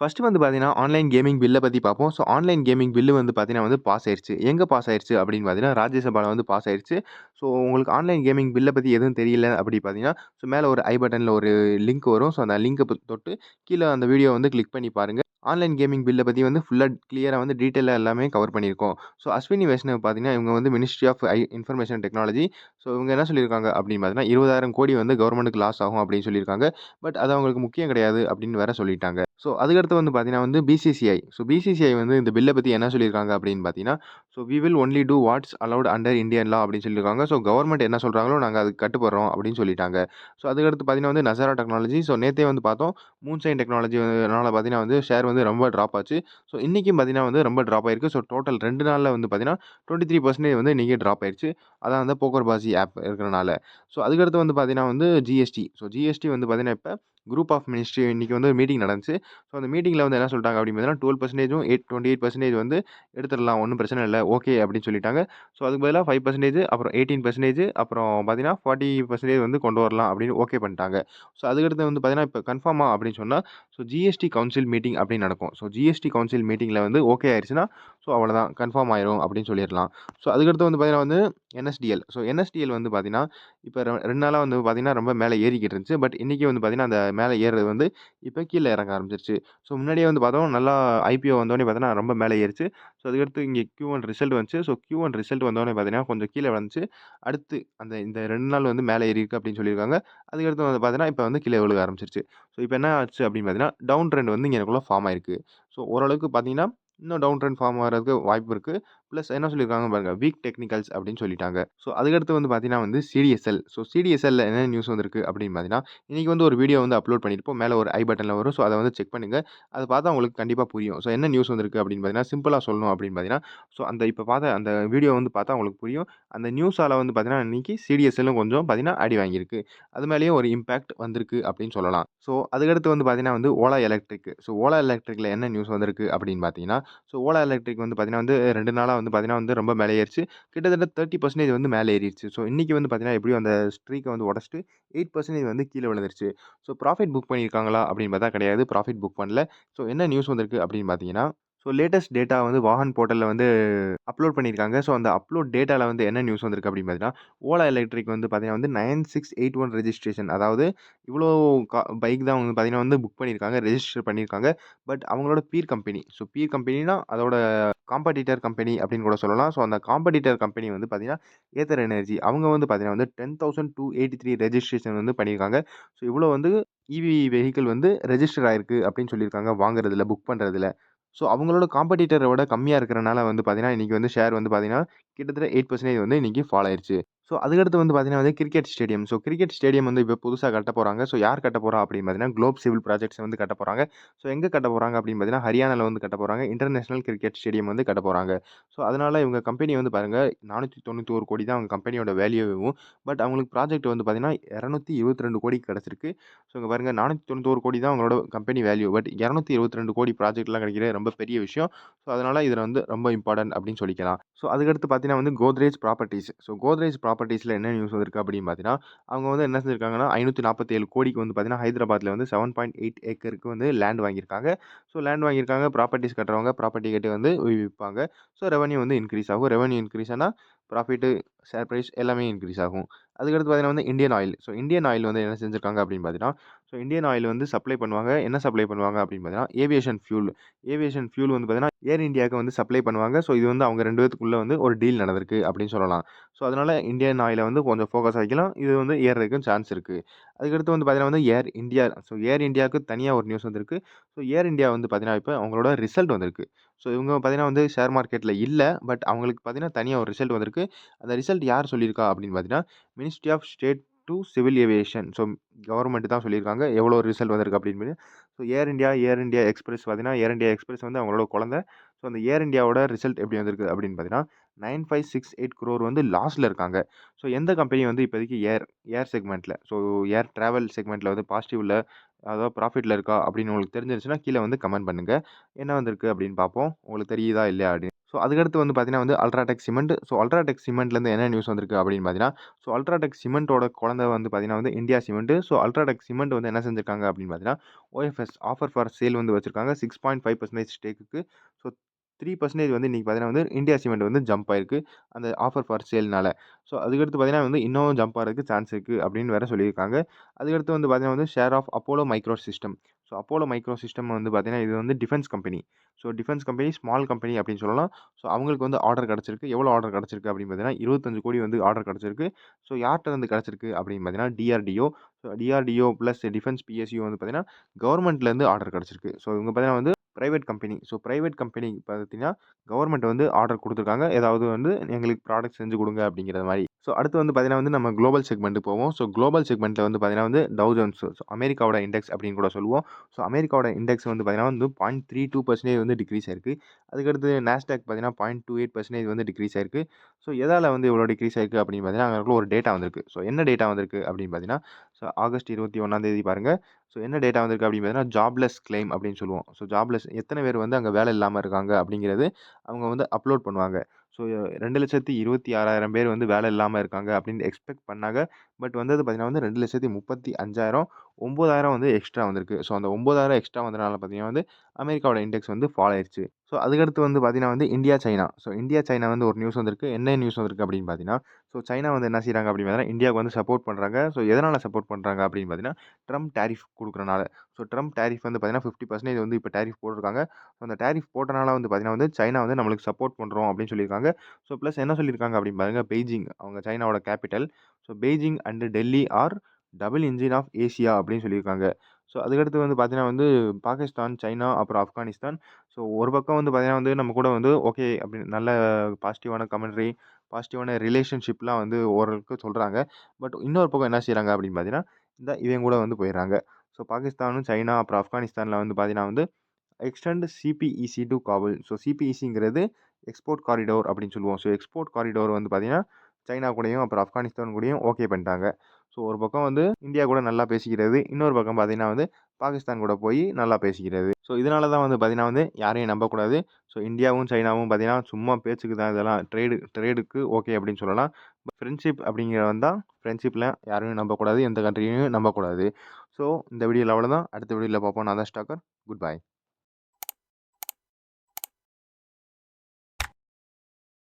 First வந்து பார்த்தீங்கன்னா, online gaming பில்லை பற்றி பார்ப்போம். ஸோ ஆன்லைன் கேமிங் பில்லு வந்து பார்த்தீங்கன்னா வந்து பாஸ் ஆயிடுச்சு எங்கே பாஸ் ஆயிருச்சு அப்படின்னு பார்த்தீங்கன்னா, ராஜ்யசபாவில் வந்து பாஸ் ஆயிடுச்சு ஸோ உங்களுக்கு ஆன்லைன் கேமிங் பில்லை பற்றி எதுவும் தெரியல அப்படி பார்த்தீங்கன்னா, ஸோ மேலே ஒரு ஐ பட்டனில் ஒரு லிங்க் வரும். ஸோ அந்த லிங்க்கை தொட்டு கீழே அந்த வீடியோ வந்து கிளிக் பண்ணி பாருங்கள் ஆன்லைன் கேமிங் பில்லை பற்றி வந்து ஃபுல்லாக கிளியராக வந்து டீட்டெயிலாக எல்லாமே கவர் பண்ணியிருக்கோம். ஸோ அஸ்வினி வைஷ்ணவ் பார்த்தீங்கன்னா, இவங்க வந்து ministry of I information technology. So இவங்க என்ன சொல்லியிருக்காங்க அப்படின்னு பார்த்தீங்கன்னா, 20,000 வந்து கவர்மெண்ட்டுக்கு லாஸ் ஆகும் அப்படின்னு சொல்லியிருக்காங்க. பட் அது அவங்களுக்கு முக்கியம் கிடையாது அப்படின்னு வேற சொல்லிட்டாங்க. ஸோ அதுக்கடுத்து வந்து பார்த்தீங்கன்னா வந்து பிசிசிஐ. ஸோ பிசிசிஐ வந்து இந்த பில்லை பற்றி என்ன சொல்லியிருக்காங்க அப்படின்னு பார்த்தீங்கன்னா, so we will only do what's allowed under Indian law அப்படின்னு சொல்லியிருக்காங்க. ஸோ கவர்மெண்ட் என்ன சொல்கிறாங்களோ நாங்கள் அது கட்டுப்படுறோம் அப்படின்னு சொல்லிட்டாங்க. ஸோ அதுக்கடுத்து பார்த்தீங்கன்னா வந்து நசரா டெக்னாலஜி. ஸோ நேற்றே வந்து பார்த்தோம். மூன்ஷைன் டெக்னாலஜி அதனால் பார்த்தீங்கன்னா வந்து ஷேர் வந்து வந்து ரொம்ப ட்ராப் ஆச்சு. ஸோ இன்றைக்கும் பார்த்தீங்கன்னா வந்து ரொம்ப ட்ராப் ஆயிருக்கு. ஸோ டோட்டல் ரெண்டு நாளில் வந்து பார்த்தீங்கன்னா, 23% வந்து இன்றைக்கி ட்ராப் ஆயிருச்சு. அதான் அந்த போக்கர் பாசி ஆப் இருக்கிறனால. ஸோ அதுக்கடுத்து வந்து பார்த்தீங்கன்னா வந்து ஜிஎஸ்டி. ஸோ ஜிஎஸ்டி வந்து பார்த்தீங்கன்னா, இப்போ குரூப் ஆஃப் மினிஸ்ட்ரி இன்றைக்கி வந்து மீட்டிங் நடந்துச்சு. ஸோ அந்த மீட்டிங்கில் வந்து என்ன சொல்லிட்டாங்க அப்படின்னு பார்த்தீங்கன்னா, டுவெல் பர்சன்டேஜும் எயிட் டுவெண்ட்டி எயிட் 28% வந்து எடுத்துடலாம். ஒன்றும் பிரச்சனை இல்லை ஓகே அப்படின்னு சொல்லிட்டாங்க. ஸோ அதுக்கு பதிலாக ஃபைவ் பர்சன்டேஜ் அப்புறம் 18% அப்புறம் பார்த்தீங்கன்னா, 40% வந்து கொண்டு வரலாம் அப்படின்னு ஓகே பண்ணிட்டாங்க. ஸோ அதுக்கடுத்து வந்து பார்த்தீங்கன்னா, இப்போ கன்ஃபார்மா அப்படின்னு சொன்னால் ஸோ ஜிஎஸ்டி கவுன்சில் மீட்டிங் அப்படின்னு நடக்கும். ஸோ ஜிஎஸ்டி கவுன்சில் மீட்டிங்கில் வந்து ஓகே ஆயிடுச்சுன்னா ஸோ அவ்வளோதான் கன்ஃபார்ம் ஆயிரும் அப்படின்னு சொல்லிடலாம் ஸோ அதுக்கடுத்து வந்து பார்த்தீங்கன்னா வந்து என்எஸ்டிஎல். ஸோ என்எஸ்டிஎல் வந்து பார்த்தீங்கன்னா, இப்போ ரெ 2 நாளா வந்து பார்த்தீங்கன்னா, ரொம்ப மேலே ஏறிக்கிட்டு இருந்துச்சு. பட் இன்றைக்கி வந்து பார்த்தீங்கன்னா, அந்த மேலே ஏறுறது வந்து இப்போ கீழே இறங்க ஆரம்பிச்சிருச்சு. ஸோ முன்னாடியே வந்து பார்த்தோம் நல்லா ஐபிஓ வந்தோடனே பார்த்தீங்கன்னா, ரொம்ப மேலே ஏறிச்சு ஸோ அதுக்கடுத்து இங்கே கியூ ஒன் ரிசல்ட் வந்துச்சு. ஸோ Q1 ரிசல்ட் வந்தோடனே பார்த்தீங்கன்னா, கொஞ்சம் கீழே வந்துச்சு. அடுத்து அந்த இந்த ரெண்டு நாள் வந்து மேலே ஏறியிருக்கு அப்படின்னு சொல்லியிருக்காங்க. அதுக்கடுத்து வந்து பார்த்தீங்கன்னா, இப்போ வந்து கீழே விழுக ஆரம்பிச்சிருச்சு. ஸோ இப்போ என்ன ஆச்சு அப்படின்னு பார்த்தீங்கன்னா, டவுன் ட்ரெண்ட் வந்து இங்கே எனக்குள்ளே ஃபார்ம் ஆயிருக்கு. ஸோ ஓரளவுக்கு பார்த்தீங்கன்னா, இன்னும் டவுன் ட்ரெண்ட் ஃபார்ம் ஆகிறதுக்கு வாய்ப்பு இருக்குது ப்ளஸ் என்ன சொல்லியிருக்காங்க பாருங்கள் வீக் டெக்னிக்கல்ஸ் அப்படின்னு சொல்லிட்டாங்க. ஸோ அதுக்கடுத்து வந்து பார்த்தீங்கன்னா வந்து சிடிஎஸ்எல். ஸோ சிடிஎஸ்எல்ல என்ன நியூஸ் வந்திருக்கு அப்படின்னு பார்த்தீங்கன்னா, இன்றைக்கி வந்து ஒரு வீடியோ வந்து அப்லோட் பண்ணியிருப்போம். மேலே ஒரு ஐ பட்டனில் வரும். ஸோ அதை வந்து செக் பண்ணுங்கள் அதை பார்த்தா உங்களுக்கு கண்டிப்பாக புரியும். ஸோ என்ன நியூஸ் வந்திருக்கு அப்படின்னு பார்த்தீங்கன்னா, சிம்பிளாக சொல்லணும் அப்படின்னு பார்த்தீங்கன்னா, ஸோ அந்த இப்போ பார்த்த அந்த வீடியோ வந்து பார்த்தா உங்களுக்கு புரியும். அந்த நியூஸால் வந்து பார்த்தீங்கன்னா, இன்றைக்கி சிடிஎஸ்எல்லும் கொஞ்சம் பார்த்தீங்கன்னா, அடி வாங்கியிருக்கு. அது மேலேயும் ஒரு இம்பாக்ட் வந்திருக்கு அப்படின்னு சொல்லலாம். ஸோ அதுக்கடுத்து வந்து பார்த்தீங்கன்னா வந்து ஓலா எலக்ட்ரிக். ஸோ ஓலா எலக்ட்ரிக்கில் என்ன நியூஸ் வந்திருக்கு அப்படின்னு பார்த்தீங்கன்னா, ஸோ ஓலா எலக்ட்ரிக் வந்து பார்த்தீங்கன்னா வந்து ரெண்டு நாளாக வந்து பார்த்தீங்கன்னா வந்து ரொம்ப மேலே ஏறிச்சு. கிட்டத்தட்ட 30% வந்து மேலே ஏறிடுச்சு ஸோ இன்றைக்கி வந்து பார்த்தீங்கன்னா, எப்படியும் அந்த ஸ்ட்ரீக்கை வந்து உடச்சிட்டு எயிட் பர்சன்டேஜ் வந்து கீழே விழுந்துருச்சு. ஸோ ப்ராஃபிட் புக் பண்ணியிருக்காங்களா அப்படின்னு பார்த்தா கிடையாது. ப்ராஃபிட் புக் பண்ணல. ஸோ என்ன நியூஸ் வந்திருக்கு அப்படின்னு பார்த்தீங்கன்னா, ஸோ லேட்டஸ்ட் டேட்டா வந்து வாகன் போர்ட்டலில் வந்து அப்லோட் பண்ணியிருக்காங்க. ஸோ அந்த அப்லோட் டேட்டாவில் வந்து என்ன நியூஸ் வந்திருக்கு அப்படின்னு பார்த்தீங்கன்னா, ஓலா எலக்ட்ரிக் வந்து பார்த்தீங்கன்னா வந்து 9681 ரெஜிஸ்ட்ரேஷன் அதாவது இவ்வளோ கா பைக் தான் வந்து பார்த்தீங்கன்னா வந்து புக் பண்ணியிருக்காங்க. ரெஜிஸ்டர் பண்ணியிருக்காங்க. பட் அவங்களோட பீர் கம்பெனி. ஸோ பீர் கம்பெனினா அதோட காம்படிட்டர் கம்பெனி அப்படின்னு கூட சொல்லலாம். ஸோ அந்த காம்படிட்டர் கம்பெனி வந்து பார்த்தீங்கன்னா, ஏத்தர் எனர்ஜி. அவங்க வந்து பார்த்தீங்கன்னா வந்து 10,283 ரெஜிஸ்ட்ரேஷன் வந்து பண்ணியிருக்காங்க. ஸோ இவ்வளோ வந்து இவி வெஹிக்கிள் வந்து ரெஜிஸ்டர் ஆயிருக்கு அப்படின்னு சொல்லியிருக்காங்க. வாங்குறதுல, புக் பண்ணுறதுல ஸோ அவங்களோட காம்படிட்டரை விட கம்மியாக இருக்கிறனால வந்து பார்த்தீங்கன்னா, இன்றைக்கி வந்து ஷேர் வந்து பார்த்தீங்கன்னா, கிட்டத்தட்ட எயிட் பர்சன்டேஜ் வந்து இன்றைக்கி ஃபால் ஆயிடுச்சு ஸோ அதுக்கடுத்து வந்து பார்த்தீங்கன்னா வந்து cricket stadium. So cricket stadium வந்து இப்போ புதுசாக கட்ட போகிறாங்க ஸோ யார் கட்ட போகிறா அப்படின்னு பார்த்தீங்கன்னா, குளோப் சிவில் ப்ராஜெக்ட்ஸ் வந்து கட்ட போகிறாங்க ஸோ எங்கே கட்ட போகிறாங்க அப்படின்னு பார்த்தீங்கன்னா, ஹரியானாவில் வந்து கட்ட போகிறாங்க இன்டர்நேஷனல் கிரிக்கெட் ஸ்டேடியம் வந்து கட்ட போகிறாங்க ஸோ அதனால் இவங்க கம்பெனி வந்து பாருங்க 491 தான் அவங்க கம்பெனியோட வேல்யூவும். பட் அவங்களுக்கு ப்ராஜெக்ட் வந்து பார்த்தீங்கன்னா, 222 கிடைச்சிருக்கு. ஸோ இங்க பாருங்க 491 தான் அவங்களோட கம்பெனி வேல்யூ. பட் 222 ப்ராஜெக்ட்லாம் கிடைக்கிற ரொம்ப பெரிய விஷயம். ஸோ அதனால் இதில் வந்து ரொம்ப இம்பார்ட்டன்ட் அப்படின்னு சொல்லிக்கலாம். ஸோ அதுக்கடுத்து பார்த்தீங்கன்னா வந்து கோத்ரேஜ் ப்ராப்பர்ட்டிஸ் ஸோ கோத்ரேஜ் ப்ராப்பர்ட்டிஸில் என்ன நியூஸ் வந்திருக்கு அப்படின்னு பார்த்தீங்கன்னா, அவங்க வந்து என்ன செஞ்சிருக்காங்கன்னா, 547 வந்து பார்த்தீங்கன்னா, ஹைதராபாத்தில் வந்து 7.8 ஏக்கருக்கு வந்து லேண்ட் வாங்கியிருக்காங்க. ஸோ லேண்ட் வாங்கியிருக்காங்க. ப்ராப்பர்ட்டிஸ் கட்டுறவங்க ப்ராப்பர்ட்டி கட்டி வந்து விற்பாங்க ஸோ ரெவன்யூ வந்து இன்க்ரீஸ் ஆகும். ரெவன்யூ இன்க்ரீஸ் ஆனால் ப்ராஃபிட்டு ஷேர் பிரைஸ் எல்லாமே இன்க்ரீஸ் ஆகும். அதுக்கடுத்து பார்த்தீங்கன்னா வந்து Indian oil. So Indian oil வந்து என்ன செஞ்சுருக்காங்க அப்படின்னு பார்த்தீங்கன்னா, ஸோ இந்தியன் ஆயில் வந்து சப்ளை பண்ணுவாங்க. என்ன சப்ளை பண்ணுவாங்க அப்படின்னு பார்த்தீங்கன்னா, ஏவியேஷன் ஃபியூல். ஏவியேஷன் ஃபியூல் வந்து பார்த்தீங்கன்னா, ஏர் இந்தியாவுக்கு வந்து சப்ளை பண்ணுவாங்க. ஸோ இது வந்து அவங்க ரெண்டு பேத்துக்குள்ள வந்து ஒரு டீல் நடந்திருக்கு அப்படின்னு சொல்லலாம். ஸோ அதனால் இந்தியன் ஆயிலை வந்து கொஞ்சம் ஃபோக்கஸ் ஆகிக்கலாம் இது வந்து ஏறுறதுக்கும் சான்ஸ் இருக்குது அதுக்கடுத்து வந்து பார்த்தீங்கன்னா வந்து ஏர் இந்தியா ஸோ ஏர் இந்தியாவுக்கு தனியாக ஒரு நியூஸ் வந்திருக்கு. ஸோ ஏர் இந்தியா வந்து பார்த்தீங்கன்னா, இப்போ அவங்களோட ரிசல்ட் வந்திருக்கு. ஸோ இவங்க பார்த்தீங்கன்னா வந்து ஷேர் மார்க்கெட்டில் இல்லை பட் அவங்களுக்கு பார்த்தீங்கன்னா, தனியாக ஒரு ரிசல்ட் வந்திருக்கு. அந்த ரிசல்ட் யார் சொல்லியிருக்கா அப்படின்னு பார்த்தீங்கன்னா, ministry of state to civil aviation. So government தான் சொல்லியிருக்காங்க. எவ்வளோ ரிசல்ட் வந்திருக்கு அப்படின்னு. So air India, air India express பார்த்தீங்கன்னா, ஏர் இண்டியா எக்ஸ்பிரஸ் வந்து அவங்களோட குழந்தை. ஸோ அந்த ஏர் இண்டியாவோட ரிசல்ட் எப்படி வந்திருக்கு அப்படின்னு பார்த்தீங்கன்னா, 9568 வந்து லாஸில் இருக்காங்க. ஸோ எந்த கம்பெனி வந்து இப்போதைக்கு ஏர் ஏர் செக்மெண்ட்டில் ஸோ ஏர் ட்ராவல் செக்மெண்ட்டில் வந்து பாசிட்டிவ்ல அதாவது ப்ராஃபிட்டில் இருக்கா அப்படின்னு உங்களுக்கு தெரிஞ்சிருச்சுன்னா கீழே வந்து கமெண்ட் பண்ணுங்க. என்ன வந்திருக்கு அப்படின்னு பார்ப்போம். உங்களுக்கு தெரியுதா இல்லையா அப்படின்னு. ஸோ அதுக்கடுத்து வந்து பார்த்தீங்கன்னா வந்து அல்ட்ராடெக் சிமெண்ட். ஸோ அல்ட்ராடெக் சிமெண்ட்லேருந்து என்ன நியூஸ் வந்திருக்கு அப்படின்னு பார்த்தீங்கன்னா, ஸோ அல்ட்ராடெக் சிமெண்ட்டோட குழந்தை வந்து பார்த்தீங்கன்னா வந்து India cement. So UltraTech cement வந்து என்ன செஞ்சிருக்காங்க அப்படின்னு பார்த்தீங்கன்னா, ஓஎஃப்எஸ் ஆஃபர் ஃபார் சேல் வந்து வச்சிருக்காங்க. 6.5% ஸ்டேக்குக்கு. ஸோ த்ரீ பர்சன்டேஜ் வந்து இன்றைக்கி பார்த்தீங்கன்னா வந்து இந்தியா சிமெண்ட் வந்து ஜம்ப் ஆயிருக்கு. அந்த ஆஃபர் ஃபார் சேல்னால. ஸோ அதுக்கடுத்து பார்த்தீங்கன்னா வந்து இன்னும் ஜம்ப் ஆகிறதுக்கு சான்ஸ் இருக்குது அப்படின்னு வேறு சொல்லியிருக்காங்க. அதுக்கடுத்து வந்து பார்த்தீங்கன்னா வந்து share of Apollo micro system. So Apollo micro system வந்து பார்த்தீங்கன்னா, இது வந்து defence company. So defence company, small company அப்படின்னு சொல்லலாம். ஸோ அவங்களுக்கு வந்து ஆர்டர் கிடச்சிருக்கு எவ்வளோ ஆர்டர் கிடச்சிருக்கு அப்படின்னு பார்த்தீங்கன்னா, இருபத்தஞ்சு கோடி வந்து ஆர்டர் கிடச்சிருக்கு ஸோ யார்கிட்ட வந்து கிடச்சிருக்கு அப்படின்னு பார்த்தீங்கன்னா, DRDO. So DRDO plus defence PSU வந்து பார்த்தீங்கன்னா, கவர்மெண்ட்லேருந்து ஆர்டர் கிடைச்சிருக்கு. ஸோ இவங்க பார்த்தீங்கன்னா வந்து private company. So private company பார்த்தீங்கன்னா, கவர்மெண்ட் வந்து ஆர்டர் கொடுத்துருக்காங்க ஏதாவது வந்து எங்களுக்கு ப்ராடக்ட் செஞ்சு கொடுங்க அப்படிங்கிற மாதிரி ஸோ அடுத்து வந்து பார்த்தீங்கன்னா வந்து நம்ம குளோபல் செக்மெண்ட்டுக்கு போவோம். ஸோ குளோபல் செக்மெண்ட்டில் வந்து பார்த்தீங்கன்னா வந்து டவ் ஸோ அமெரிக்காவோட இண்டெக்ஸ் அப்படின்னு கூட சொல்லுவோம். ஸோ அமெரிக்காவோட இண்டெக்ஸ் வந்து பார்த்தீங்கன்னா வந்து 0.32% வந்து டிக்ரீஸ் ஆயிருக்கு. அதுக்கடுத்து நாஸ்டாக் பார்த்தீங்கன்னா 0.28% வந்து டிக்ரீஸ் ஆயிருக்கு. ஸோ எதால் வந்து இவ்வளோ டிக்ரீஸ் ஆயிருக்கு அப்படின்னு பார்த்தீங்கன்னா, அங்கே ஒரு டேட்டா வந்திருக்கு. ஸோ என்ன டேட்டா வந்திருக்கு அப்படின்னு பார்த்தீங்கன்னா, ஸோ ஆகஸ்ட் 21ஆம் தேதி பாருங்கள் ஸோ என்ன டேட்டா வந்திருக்கு அப்படின்னு பார்த்தீங்கன்னா, ஜாப்லெஸ் கிளைம் அப்படின்னு சொல்லுவோம். ஸோ ஜாப்லெஸ் எத்தனை பேர் வந்து அங்கே வேலை இல்லாமல் இருக்காங்க அப்படிங்கிறது அவங்க வந்து அப்லோட் பண்ணுவாங்க. ஸோ 2,26,000 பேர் வந்து வேலை இல்லாமல் இருக்காங்க அப்படின்னு எக்ஸ்பெக்ட் பண்ணாங்க. பட் வந்தது பார்த்தீங்கன்னா வந்து 2,35,000 9,000 வந்து எக்ஸ்ட்ரா வந்திருக்கு. ஸோ அந்த 9,000 எக்ஸ்ட்ரா வந்தனால பார்த்தீங்கன்னா வந்து அமெரிக்காவோட இண்டெக்ஸ் வந்து ஃபால் ஆயிடுச்சு ஸோ அதுக்கடுத்து வந்து பார்த்தீங்கன்னா வந்து India, China. So India, China வந்து ஒரு நியூஸ் வந்திருக்கு. என்ன நியூஸ் வந்திருக்கு அப்படின்னு பார்த்தீங்கன்னா, ஸோ சைனா வந்து என்ன செய்கிறாங்க அப்படின்னு பார்த்தீங்கன்னா, இந்தியாவுக்கு வந்து சப்போர்ட் பண்ணுறாங்க ஸோ எதனால் சப்போர்ட் பண்ணுறாங்க அப்படின்னு பார்த்தீங்கன்னா, ட்ரம்ப் டேரிஃப் கொடுக்குறனால ஸோ ட்ரம்ப் டேரிஃப் வந்து பார்த்தீங்கன்னா 50% வந்து இப்போ டேரிஃப் போட்டிருக்காங்க. ஸோ அந்த டேரிஃப் போட்டனால வந்து பார்த்தீங்கன்னா வந்து சைனா வந்து நம்மளுக்கு சப்போர்ட் பண்ணுறோம் அப்படின்னு சொல்லியிருக்காங்க. ஸோ ப்ளஸ் என்ன சொல்லியிருக்காங்க அப்படின்னு பாருங்கள் பெய்ஜிங் அவங்க சைனாவோட capital. So Beijing and Delhi are double engine of Asia அப்படின்னு சொல்லியிருக்காங்க. ஸோ அதுக்கடுத்து வந்து பார்த்தீங்கன்னா வந்து பாகிஸ்தான், சைனா அப்புறம் ஆப்கானிஸ்தான். ஸோ ஒரு பக்கம் வந்து பார்த்தீங்கன்னா வந்து நம்ம கூட வந்து ஓகே அப்படின்னு நல்ல பாசிட்டிவான கமெண்ட்ரி, பாசிட்டிவான ரிலேஷன்ஷிப்லாம் வந்து ஓரளவுக்கு சொல்கிறாங்க பட் இன்னொரு பக்கம் என்ன செய்கிறாங்க அப்படின்னு பார்த்தீங்கன்னா, இந்த இவங்க கூட வந்து போயிடுறாங்க ஸோ பாகிஸ்தானும், சைனா அப்புறம் ஆப்கானிஸ்தானில் வந்து பார்த்தீங்கன்னா வந்து extend CPEC to Kabul. So சிபிஇசிங்கிறது export corridor அப்படின்னு சொல்லுவோம். ஸோ எக்ஸ்போர்ட் காரிடோர் வந்து பார்த்தீங்கன்னா, சைனா கூடயும் அப்புறம் ஆப்கானிஸ்தான் கூடயும் ஓகே பண்ணிட்டாங்க. ஸோ ஒரு பக்கம் வந்து இந்தியா கூட நல்லா பேசிக்கிறது. இன்னொரு பக்கம் பார்த்தீங்கன்னா வந்து பாகிஸ்தான் கூட போய் நல்லா பேசிக்கிறது. ஸோ இதனால தான் வந்து பார்த்தீங்கன்னா வந்து யாரையும் நம்பக்கூடாது. ஸோ இந்தியாவும், சைனாவும் பார்த்தீங்கன்னா சும்மா பேச்சுக்கு தான் இதெல்லாம் ட்ரேடு ட்ரேடுக்கு ஓகே அப்படின்னு சொல்லலாம். ஃப்ரெண்ட்ஷிப் அப்படிங்கிற வந்தா ஃப்ரெண்ட்ஷிப்பில் யாரையும் நம்பக்கூடாது. எந்த கண்ட்ரியையும் நம்பக்கூடாது. ஸோ இந்த வீடியோல அவ்வளோதான். அடுத்த வீடியோவில் பார்ப்போம். நான் தான் ஸ்டாக்கர். Good bye.